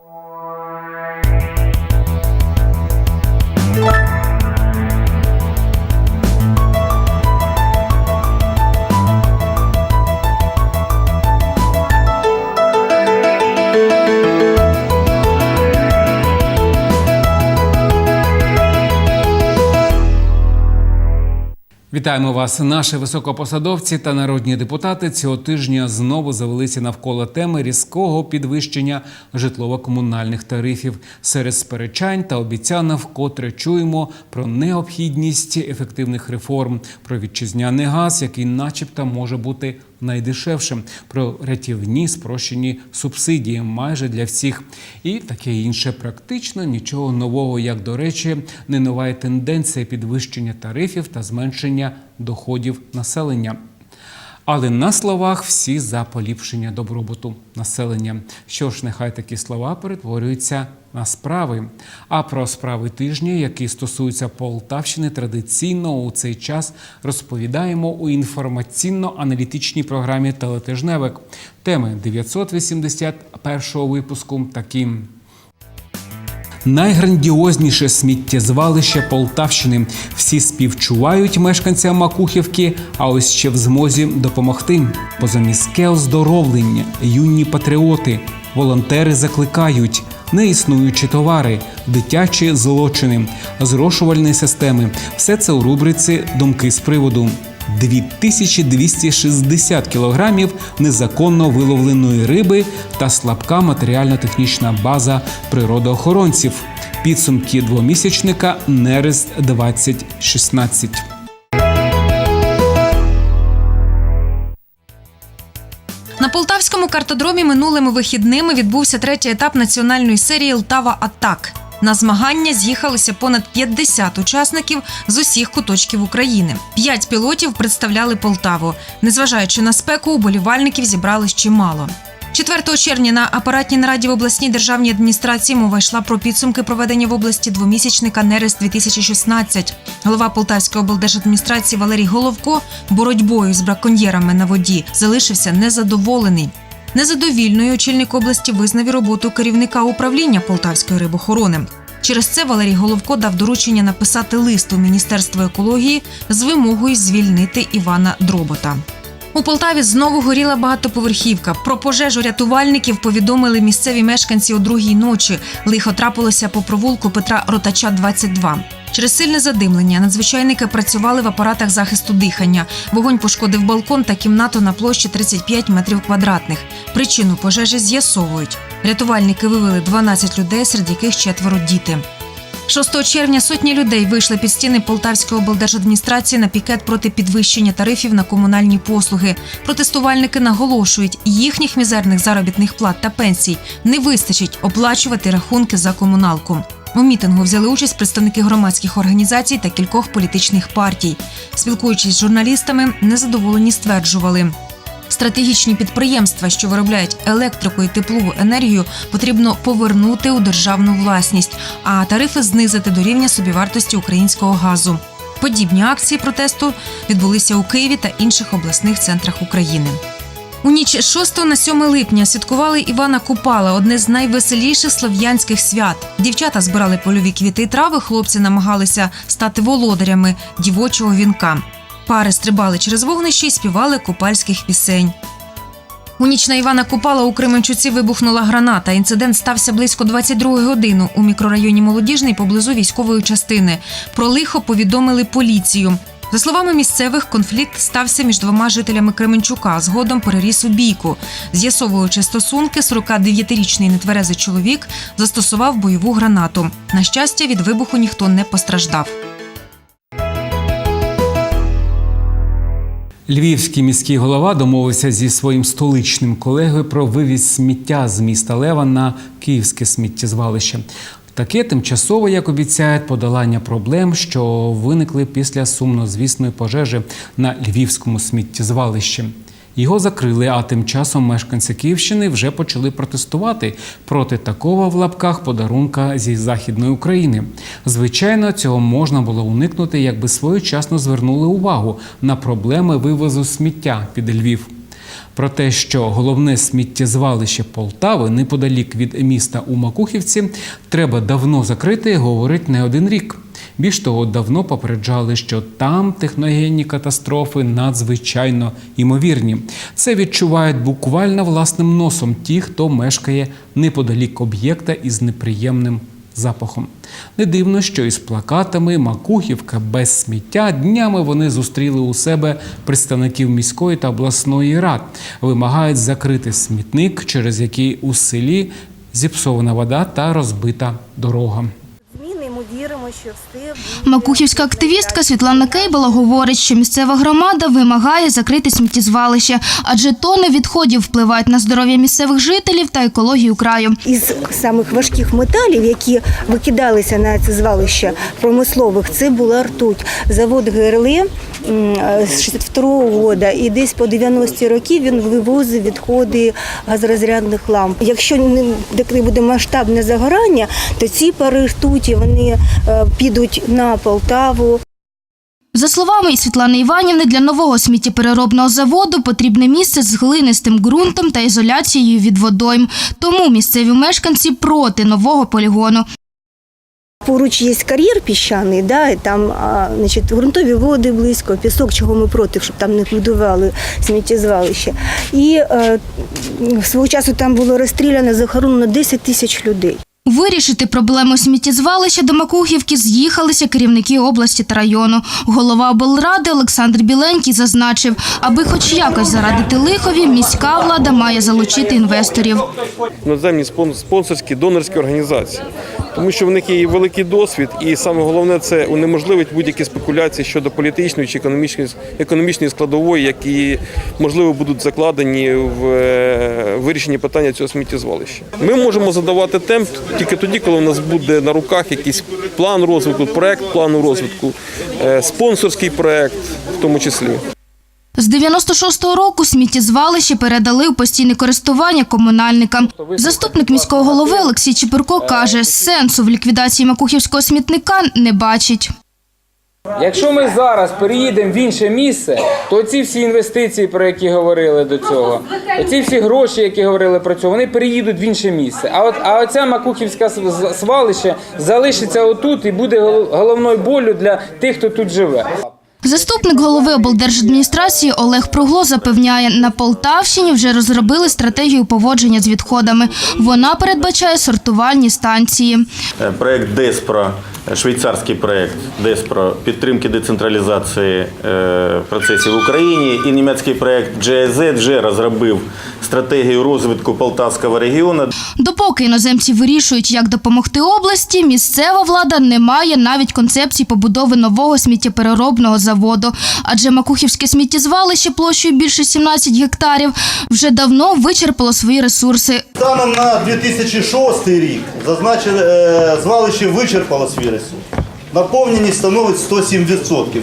you Вітаємо вас, наші високопосадовці та народні депутати. Цього тижня знову завелися навколо теми різкого підвищення житлово-комунальних тарифів. Серед сперечань та обіцянок вкотре чуємо про необхідність ефективних реформ, про вітчизняний газ, який, начебто, може бути найдешевшим, про рятівні спрощені субсидії майже для всіх, і таке інше. Практично нічого нового, як до речі, не нова тенденція підвищення тарифів та зменшення доходів населення. Але на словах всі за поліпшення добробуту населення. Що ж, нехай такі слова перетворюються на справи. А про справи тижня, які стосуються Полтавщини, традиційно у цей час розповідаємо у інформаційно-аналітичній програмі Телетижневик. Теми 981 випуску такі. Найграндіозніше сміттєзвалище Полтавщини. Всі співчувають мешканцям Макухівки, а ось ще в змозі допомогти. Позаміське оздоровлення, юні патріоти, волонтери закликають. Неіснуючі товари, дитячі злочини, зрошувальні системи все це у рубриці Думки з приводу. 2260 кілограмів незаконно виловленої риби та слабка матеріально-технічна база природоохоронців. Підсумки двомісячника Нерест 2016. На полтавському картодромі минулими вихідними відбувся третій етап національної серії Лтава Атак. На змагання з'їхалося понад 50 учасників з усіх куточків України. П'ять пілотів представляли Полтаву. Незважаючи на спеку, уболівальників зібралось чимало. 4 червня на апаратній нараді в обласній державній адміністрації мова йшла про підсумки проведення в області двомісячника Нерест 2016 Голова Полтавської облдержадміністрації Валерій Головко боротьбою з браконьєрами на воді залишився незадоволений. Незадовільною очільник області визнав і роботу керівника управління Полтавської рибохорони. Через це Валерій Головко дав доручення написати лист у Міністерство екології з вимогою звільнити Івана Дробота. У Полтаві знову горіла багатоповерхівка. Про пожежу рятувальників повідомили місцеві мешканці о другій ночі. Лихо трапилося по провулку Петра Ротача, 22. Через сильне задимлення надзвичайники працювали в апаратах захисту дихання. Вогонь пошкодив балкон та кімнату на площі 35 метрів квадратних. Причину пожежі з'ясовують. Рятувальники вивели 12 людей, серед яких четверо діти. 6 червня сотні людей вийшли під стіни Полтавської облдержадміністрації на пікет проти підвищення тарифів на комунальні послуги. Протестувальники наголошують, їхніх мізерних заробітних плат та пенсій не вистачить оплачувати рахунки за комуналку. У мітингу взяли участь представники громадських організацій та кількох політичних партій. Спілкуючись з журналістами, незадоволені стверджували. Стратегічні підприємства, що виробляють електрику і теплову енергію, потрібно повернути у державну власність, а тарифи знизити до рівня собівартості українського газу. Подібні акції протесту відбулися у Києві та інших обласних центрах України. У ніч з 6 на 7 липня святкували Івана Купала, одне з найвеселіших слов'янських свят. Дівчата збирали польові квіти і трави, хлопці намагалися стати володарями дівочого вінка. Пари стрибали через вогнище і співали купальських пісень. У ніч на Івана Купала у Кременчуці вибухнула граната. Інцидент стався близько 22 години у мікрорайоні Молодіжний поблизу військової частини. Про лихо повідомили поліцію. За словами місцевих, конфлікт стався між двома жителями Кременчука. Згодом переріс у бійку. З'ясовуючи стосунки, 49-річний нетверезий чоловік застосував бойову гранату. На щастя, від вибуху ніхто не постраждав. Львівський міський голова домовився зі своїм столичним колегою про вивіз сміття з міста Лева на київське сміттєзвалище. Таке тимчасово, як обіцяють, подолання проблем, що виникли після сумнозвісної пожежі на львівському сміттєзвалищі. Його закрили, а тим часом мешканці Київщини вже почали протестувати проти такого в лапках подарунка зі західної України. Звичайно, цього можна було уникнути, якби своєчасно звернули увагу на проблеми вивозу сміття під Львів. Про те, що головне сміттєзвалище Полтави неподалік від міста у Макухівці треба давно закрити, говорить не один рік. Більш того, давно попереджали, що там техногенні катастрофи надзвичайно імовірні. Це відчувають буквально власним носом ті, хто мешкає неподалік об'єкта із неприємним запахом. Не дивно, що із плакатами Макухівка без сміття днями вони зустріли у себе представників міської та обласної рад, вимагають закрити смітник, через який у селі зіпсована вода та розбита дорога. Зміни ми віримо, що все буде. Макухівська активістка Світлана Кейбала говорить, що місцева громада вимагає закрити сміттєзвалище, адже тони відходів впливають на здоров'я місцевих жителів та екологію краю. Із самих важких металів, які викидалися на це звалище промислових, це була ртуть. Завод ГРЛ з 62-го року і десь по 90-ті роки він вивозив відходи газорозрядних ламп. Якщо не буде масштабне загорання, то ці пари ртуті вони е, підуть на Полтаву. За словами Світлани Іванівни, для нового сміттєпереробного заводу потрібне місце з глинистим ґрунтом та ізоляцією від водойм. Тому місцеві мешканці проти нового полігону. Поруч є кар'єр піщаний, да, і там а, значить, ґрунтові води близько, пісок, чого ми проти, щоб там не будували сміттєзвалище. І е, свого часу там було розстріляно, захоронено 10 тисяч людей. Вирішити проблему сміттєзвалища до Макухівки з'їхалися керівники області та району. Голова облради Олександр Біленький зазначив, аби хоч якось зарадити лихові, міська влада має залучити інвесторів. Наземні спон- спонсорські донорські організації, тому що в них є великий досвід, і саме головне це унеможливить будь-які спекуляції щодо політичної чи економічної економічної складової, які можливо будуть закладені в е, вирішенні питання цього сміттєзвалища. Ми можемо задавати темп тільки тоді, коли у нас буде на руках якийсь план розвитку, проект плану розвитку, е, спонсорський проект, в тому числі. З 96-го року сміттєзвалище передали у постійне користування комунальникам. Заступник міського голови Олексій Чепурко каже, сенсу в ліквідації макухівського смітника не бачить. Якщо ми зараз переїдемо в інше місце, то ці всі інвестиції, про які говорили до цього, ці всі гроші, які говорили про цього, вони переїдуть в інше місце. А от а оця макухівська свалище залишиться отут і буде головною болю для тих, хто тут живе. Заступник голови облдержадміністрації Олег Пругло запевняє, на Полтавщині вже розробили стратегію поводження з відходами. Вона передбачає сортувальні станції. Е, Проект ДЕСПРО, е, швейцарський проект ДЕСПРО підтримки децентралізації е, процесів в Україні і німецький проект GIZ вже розробив стратегію розвитку Полтавського регіону. Допоки іноземці вирішують, як допомогти області, місцева влада не має навіть концепції побудови нового сміттєпереробного заводу. Адже Макухівське сміттєзвалище площею більше 17 гектарів вже давно вичерпало свої ресурси. Станом на 2006 рік зазначене е, звалище вичерпало свій ресурс. Наповненість становить 107%.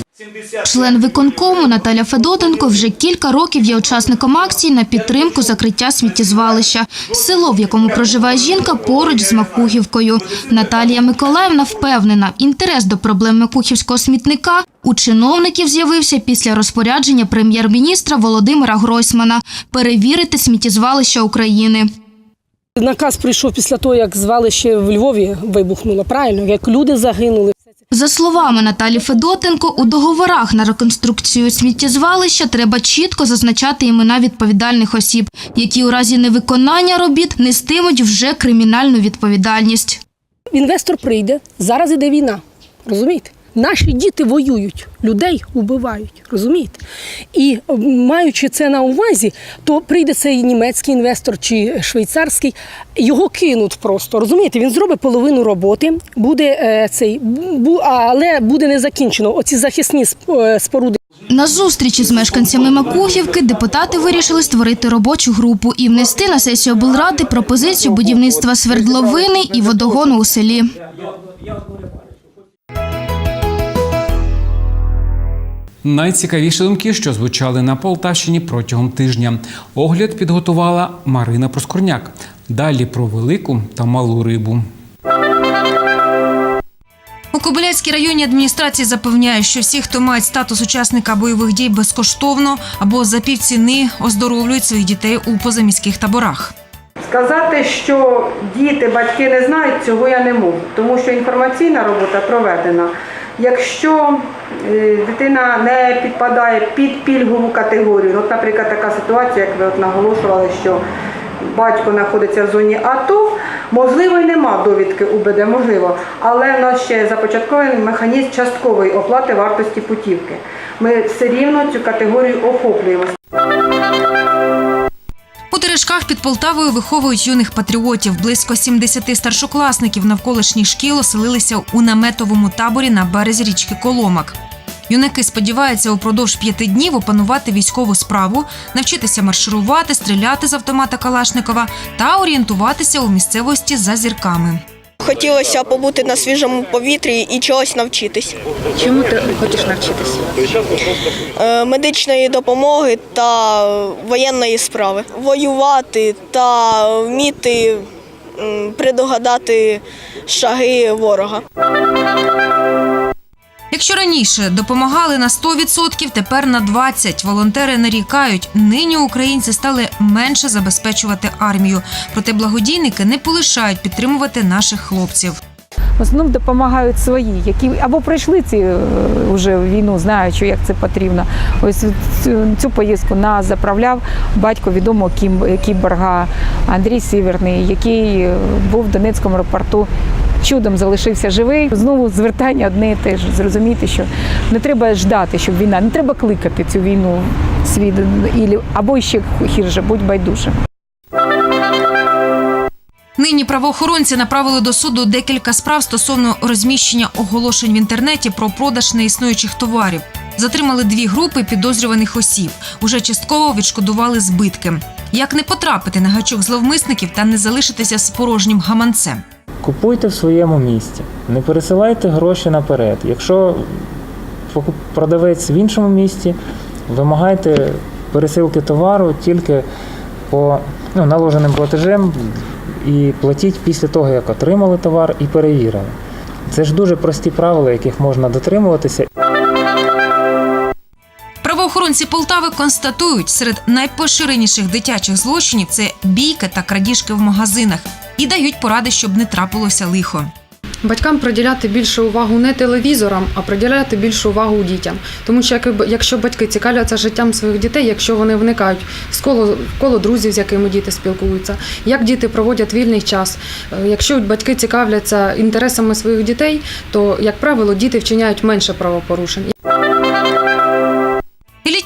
Член виконкому Наталя Федотенко вже кілька років є учасником акції на підтримку закриття сміттєзвалища. Село, в якому проживає жінка, поруч з Макухівкою. Наталія Миколаївна впевнена, інтерес до проблем Макухівського смітника у чиновників з'явився після розпорядження прем'єр-міністра Володимира Гройсмана перевірити сміттєзвалища України. Наказ прийшов після того, як звалище в Львові вибухнуло. Правильно, як люди загинули. За словами Наталі Федотенко, у договорах на реконструкцію сміттєзвалища треба чітко зазначати імена відповідальних осіб, які у разі невиконання робіт нестимуть вже кримінальну відповідальність. Інвестор прийде, зараз іде війна. Розумієте? Наші діти воюють, людей убивають, розумієте? І маючи це на увазі, то прийде цей німецький інвестор чи швейцарський, його кинуть просто. Розумієте, він зробить половину роботи, буде е, цей, бу, але буде не закінчено. Оці захисні е, споруди. На зустрічі з мешканцями Макухівки депутати вирішили створити робочу групу і внести на сесію облради пропозицію будівництва свердловини і водогону у селі. Найцікавіші думки, що звучали на Полтавщині протягом тижня. Огляд підготувала Марина Проскорняк. Далі про велику та малу рибу. У Кобиляцькій районній адміністрації запевняє, що всі, хто мають статус учасника бойових дій безкоштовно або за півціни, оздоровлюють своїх дітей у позаміських таборах. Сказати, що діти, батьки не знають, цього я не можу, тому що інформаційна робота проведена. Якщо дитина не підпадає під пільгову категорію, от, наприклад, така ситуація, як ви от наголошували, що батько знаходиться в зоні АТО, можливо, і нема довідки УБД, можливо, але в нас ще започаткований механізм часткової оплати вартості путівки. Ми все рівно цю категорію охоплюємо. У Терешках під Полтавою виховують юних патріотів. Близько 70 старшокласників навколишніх шкіл оселилися у наметовому таборі на березі річки Коломак. Юнаки сподіваються упродовж п'яти днів опанувати військову справу, навчитися марширувати, стріляти з автомата Калашникова та орієнтуватися у місцевості за зірками. Хотілося побути на свіжому повітрі і чогось навчитись. Чому ти хочеш навчитися? Е, Медичної допомоги та воєнної справи. Воювати та вміти м, предугадати шаги ворога. Якщо раніше допомагали на 100%, тепер на 20%. Волонтери нарікають, нині українці стали менше забезпечувати армію. Проте благодійники не полишають підтримувати наших хлопців. В основному допомагають свої, які або пройшли ці е, вже війну, знаючи, як це потрібно. Ось цю, цю поїздку нас заправляв батько відомого кіборга Андрій Сіверний, який е, був в Донецькому аеропорту. Чудом залишився живий. Знову звертання одне і те ж. Зрозуміти, що не треба ждати, щоб війна, не треба кликати цю війну світ або ще гірше, будь байдужим. Нині правоохоронці направили до суду декілька справ стосовно розміщення оголошень в інтернеті про продаж неіснуючих товарів. Затримали дві групи підозрюваних осіб. Уже частково відшкодували збитки. Як не потрапити на гачок зловмисників та не залишитися з порожнім гаманцем? Купуйте в своєму місці, не пересилайте гроші наперед. Якщо продавець в іншому місті, вимагайте пересилки товару тільки по ну, наложеним платежем і платіть після того, як отримали товар і перевірили. Це ж дуже прості правила, яких можна дотримуватися. Правоохоронці Полтави констатують, серед найпоширеніших дитячих злочинів це бійки та крадіжки в магазинах і дають поради, щоб не трапилося лихо. Батькам приділяти більше увагу не телевізорам, а приділяти більше увагу дітям. Тому що якщо батьки цікавляться життям своїх дітей, якщо вони вникають в коло, коло друзів, з якими діти спілкуються, як діти проводять вільний час. е, Якщо батьки цікавляться інтересами своїх дітей, то як правило діти вчиняють менше правопорушень.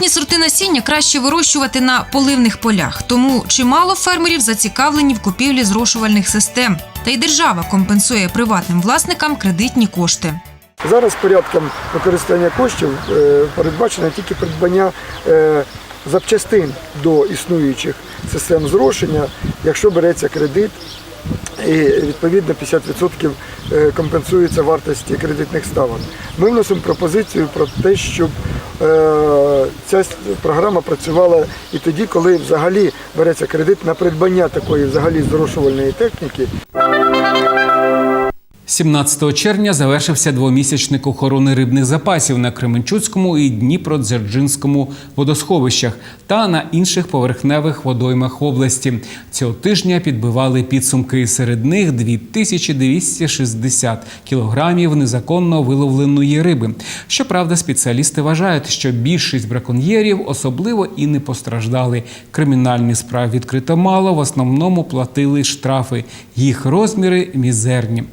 Сорти насіння краще вирощувати на поливних полях, тому чимало фермерів зацікавлені в купівлі зрошувальних систем. Та й держава компенсує приватним власникам кредитні кошти. Зараз порядком використання коштів е, передбачено тільки придбання е, запчастин до існуючих систем зрошення, якщо береться кредит. І відповідно 50% е, компенсується вартості кредитних ставок. Ми вносимо пропозицію про те, щоб е, ця програма працювала і тоді, коли взагалі береться кредит на придбання такої взагалі зрошувальної техніки. 17 червня завершився двомісячник охорони рибних запасів на Кременчуцькому і Дніпродзержинському водосховищах та на інших поверхневих водоймах області. Цього тижня підбивали підсумки. Серед них 2260 кілограмів незаконно виловленої риби. Щоправда, спеціалісти вважають, що більшість браконьєрів особливо і не постраждали. Кримінальні справи відкрито мало, в основному платили штрафи. Їх розміри мізерні.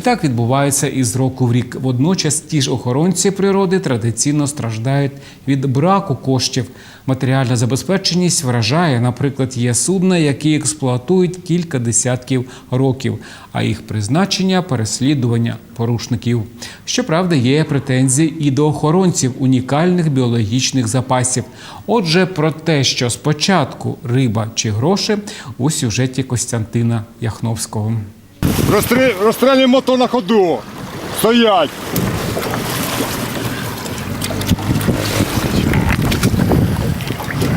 І так відбувається із року в рік. Водночас ті ж охоронці природи традиційно страждають від браку коштів. Матеріальна забезпеченість вражає, наприклад, є судна, які експлуатують кілька десятків років, а їх призначення переслідування порушників. Щоправда, є претензії і до охоронців унікальних біологічних запасів. Отже, про те, що спочатку риба чи гроші у сюжеті Костянтина Яхновського. Розстрі... Розстрільний мотор на ходу. Стоять.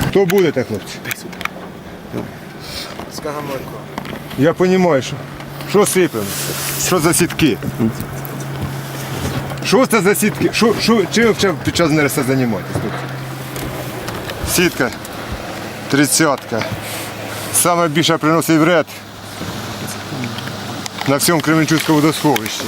Хто будете, хлопці? Я розумію, що, що сипемо, що за сітки. Що це за сітки? Що, що, чим ви під час нереста займаєтесь? Сітка, тридцятка. Саме більше приносить вред на всьому Кременчуцькому водосховищі.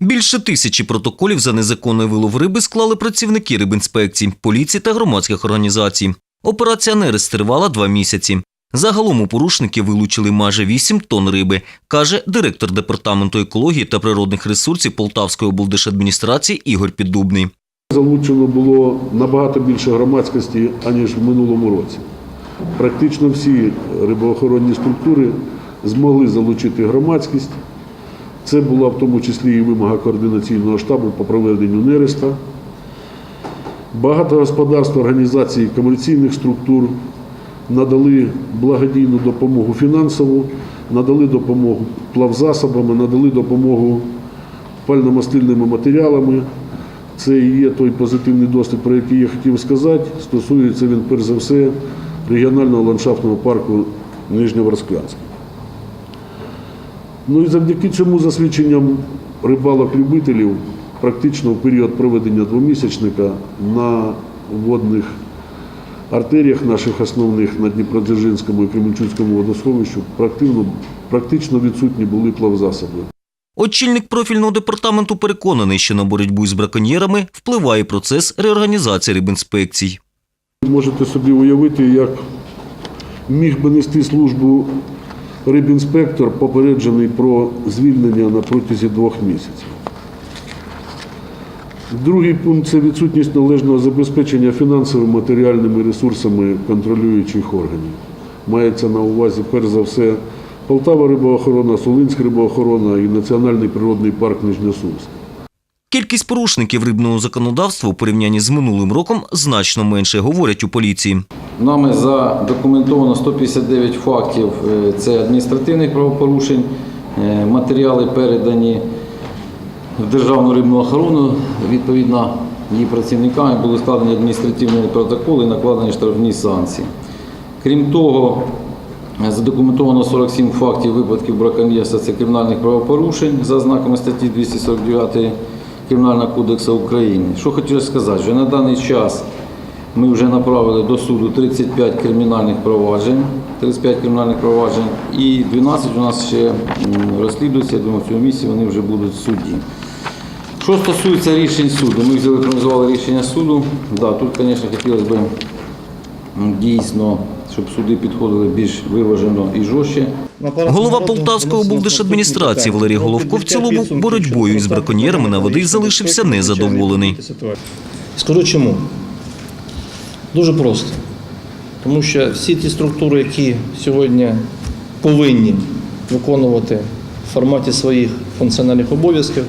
Більше тисячі протоколів за незаконний вилов риби склали працівники рибінспекцій, поліції та громадських організацій. Операція «Нерест» тривала два місяці. Загалом у порушники вилучили майже 8 тонн риби, каже директор департаменту екології та природних ресурсів Полтавської облдержадміністрації Ігор Піддубний. Залучено було набагато більше громадськості, аніж в минулому році. Практично всі рибоохоронні структури змогли залучити громадськість. Це була в тому числі і вимога координаційного штабу по проведенню нереста. Багато господарств, організацій, комерційних структур надали благодійну допомогу фінансову, надали допомогу плавзасобами, надали допомогу пальномастильними матеріалами. Це і є той позитивний досвід, про який я хотів сказати. Стосується він перш за все регіонального ландшафтного парку Нижньоворсклянськ. Ну і завдяки цьому засвідченням рибалок-любителів, практично в період проведення двомісячника на водних артеріях наших основних на Дніпродзержинському і Кременчуцькому водосховищу практично, практично відсутні були плавзасоби. Очільник профільного департаменту переконаний, що на боротьбу з браконьєрами впливає процес реорганізації рибінспекцій. Можете собі уявити, як міг би нести службу рибінспектор, попереджений про звільнення на протязі двох місяців. Другий пункт це відсутність належного забезпечення фінансовими матеріальними ресурсами контролюючих органів. Мається на увазі, перш за все, Полтава рибоохорона, Солинська рибоохорона і Національний природний парк Нижньосумськ. Кількість порушників рибного законодавства у порівнянні з минулим роком значно менше, говорять у поліції. Нами задокументовано 159 фактів е, це адміністративних правопорушень. Е, Матеріали передані в Державну рибну охорону. Відповідно, її працівниками були складені адміністративні протоколи і накладені штрафні санкції. Крім того, задокументовано 47 фактів випадків браконьєрства це кримінальних правопорушень за знаками статті 249 Кримінального кодексу України. Що хочу сказати, що на даний час ми вже направили до суду 35 кримінальних проваджень, 35 кримінальних проваджень і 12 у нас ще розслідується. Я думаю, в цьому місці вони вже будуть в суді. Що стосується рішень суду, ми взяли рішення суду. Да, тут, звісно, хотілося б дійсно, щоб суди підходили більш виважено і жорстче. Голова Полтавської облдержадміністрації Валерій Головко в цілому боротьбою із браконьєрами на води залишився незадоволений. Скажу чому. Дуже просто. Тому що всі ті структури, які сьогодні повинні виконувати в форматі своїх функціональних обов'язків,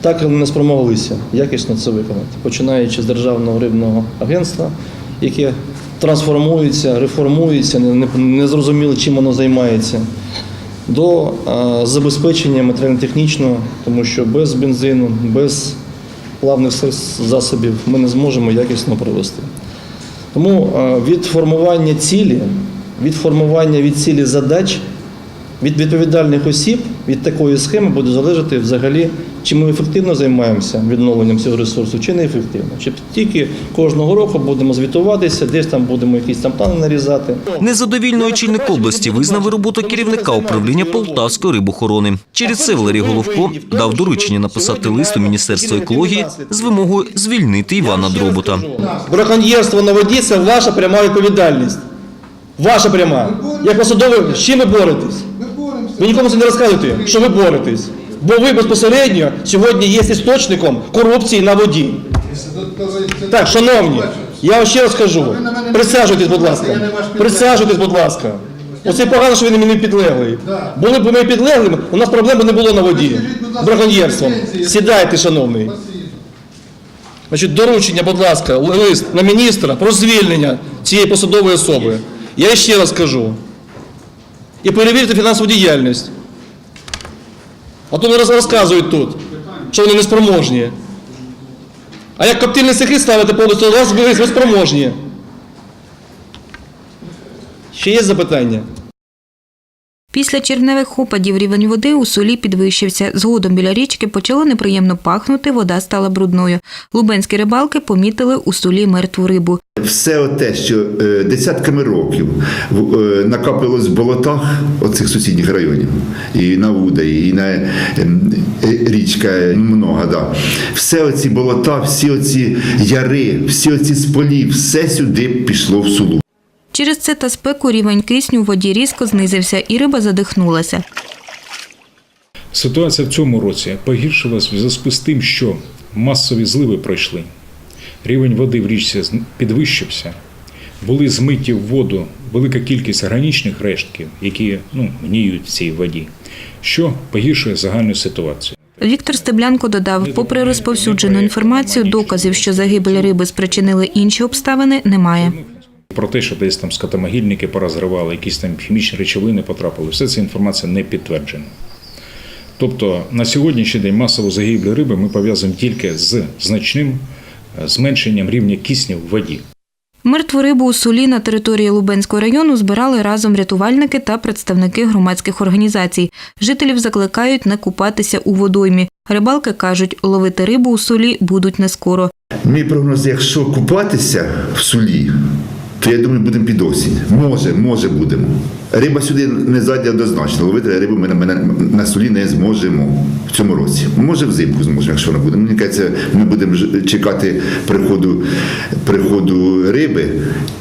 так і не спромоглися якісно це виконати, починаючи з Державного рибного агентства, яке трансформується, реформується, не, зрозуміло, чим воно займається, до забезпечення матеріально-технічного, тому що без бензину, без плавних засобів ми не зможемо якісно провести. Тому від формування цілі, від формування від цілі задач, від відповідальних осіб, від такої схеми буде залежати взагалі, чи ми ефективно займаємося відновленням цього ресурсу, чи не ефективно. Чи тільки кожного року будемо звітуватися, десь там будемо якісь там плани нарізати. Незадовільною очільник області визнав роботу керівника управління Полтавської рибохорони. Через це Валерій Головко дав доручення написати лист у Міністерство екології з вимогою звільнити Івана Дробота. Браконьєрство на воді це ваша пряма відповідальність. Ваша пряма. Як посадовий, з чим ви боретесь? Ви нікому це не розказуєте, що ви боретесь. Бо ви безпосередньо сьогодні є істочником корупції на воді. Так, шановні, я ще раз кажу. Присаджуйтесь, будь ласка. Присаджуйтесь, будь ласка. Оце погано, що ви не мені підлеглий. Були б ми підлеглими, у нас проблем не було на воді. Браконьєрством. Сідайте, шановний. Значить, доручення, будь ласка, лист на міністра про звільнення цієї посадової особи. Я ще раз кажу. І перевірити фінансову діяльність. А то вони розказують тут, що вони неспроможні. А як коптильні цехи ставити повністю, то вас ви спроможні. Ще є запитання? Після червневих опадів рівень води у солі підвищився. Згодом біля річки почало неприємно пахнути, вода стала брудною. Лубенські рибалки помітили у солі мертву рибу. Все те, що е, десятками років е, накапилось в болотах оцих сусідніх районів, і на Удаї, і на ем, е, річка много, да. Все оці болота, всі оці яри, всі оці сполі, все сюди пішло в сулу. Через це та спеку рівень кисню у воді різко знизився, і риба задихнулася. Ситуація в цьому році погіршилась в зв'язку з тим, що масові зливи пройшли. Рівень води в річці підвищився. Були змиті в воду велика кількість органічних рештків, які ну, гніють в цій воді, що погіршує загальну ситуацію. Віктор Стеблянко додав, попри розповсюджену інформацію, доказів, що загибель риби спричинили інші обставини, немає. Про те, що десь там скотомогильники порозривали, якісь там хімічні речовини потрапили, все ця інформація не підтверджена. Тобто на сьогоднішній день масову загиблю риби ми пов'язуємо тільки з значним е, зменшенням рівня кисню в воді. Мертву рибу у солі на території Лубенського району збирали разом рятувальники та представники громадських організацій. Жителів закликають не купатися у водоймі. Рибалки кажуть, ловити рибу у солі будуть не скоро. Мій прогноз, якщо купатися в сулі, то я думаю, будемо під осінь. Може, може будемо. Риба сюди не зайде однозначно. Ловити рибу ми, на- на, солі не зможемо в цьому році. Може, взимку зможемо, якщо вона буде. Мені кажеться, ми будемо чекати приходу, приходу риби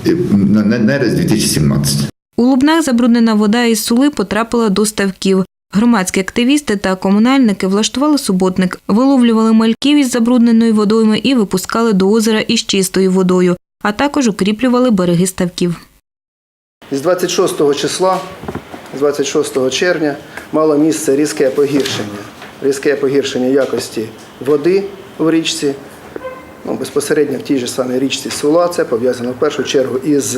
е, на, нерест 2017. У Лубнах забруднена вода із сули потрапила до ставків. Громадські активісти та комунальники влаштували суботник, виловлювали мальків із забрудненої водойми і випускали до озера із чистою водою, а також укріплювали береги ставків. З 26 числа, з 26 червня, мало місце різке погіршення. Різке погіршення якості води в річці. Ну, безпосередньо в тій же самій річці Сула. Це пов'язано в першу чергу із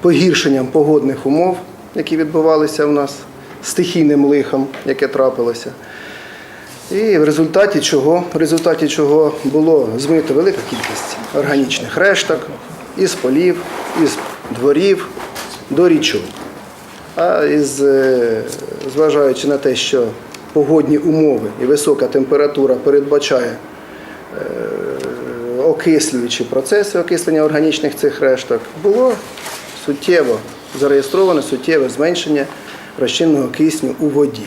погіршенням погодних умов, які відбувалися у нас, стихійним лихом, яке трапилося. І в результаті чого, в результаті чого було змито велика кількість органічних решток із полів, із дворів до річок. А із, е, зважаючи на те, що погодні умови і висока температура передбачає е, окислюючі процеси окислення органічних цих решток, було суттєво зареєстровано суттєве зменшення розчинного кисню у воді.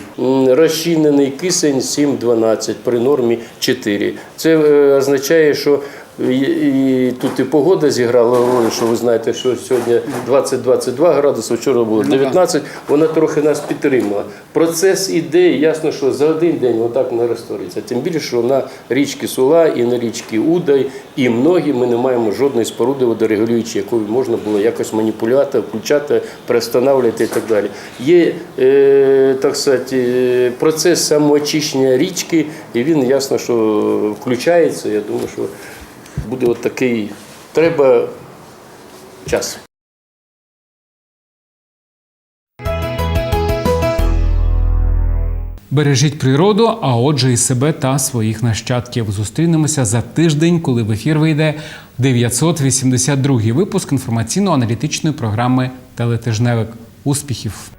Розчинений кисень 7-12 при нормі 4. Це е, означає, що і, і тут і погода зіграла роль, що ви знаєте, що сьогодні 20-22 градуси, вчора було 19, вона трохи нас підтримала. Процес іде, ясно, що за один день отак не розтвориться. Тим більше, що на річки Сула і на річки Удай і многі ми не маємо жодної споруди водорегулюючої, якою можна було якось маніпулювати, включати, перестановлювати і так далі. Є е, так сказати, е, процес самоочищення річки, і він ясно, що включається. Я думаю, що буде от такий. Треба час. Бережіть природу, а отже, і себе та своїх нащадків. Зустрінемося за тиждень, коли в ефір вийде 982 випуск інформаційно-аналітичної програми Телетижневик. Успіхів!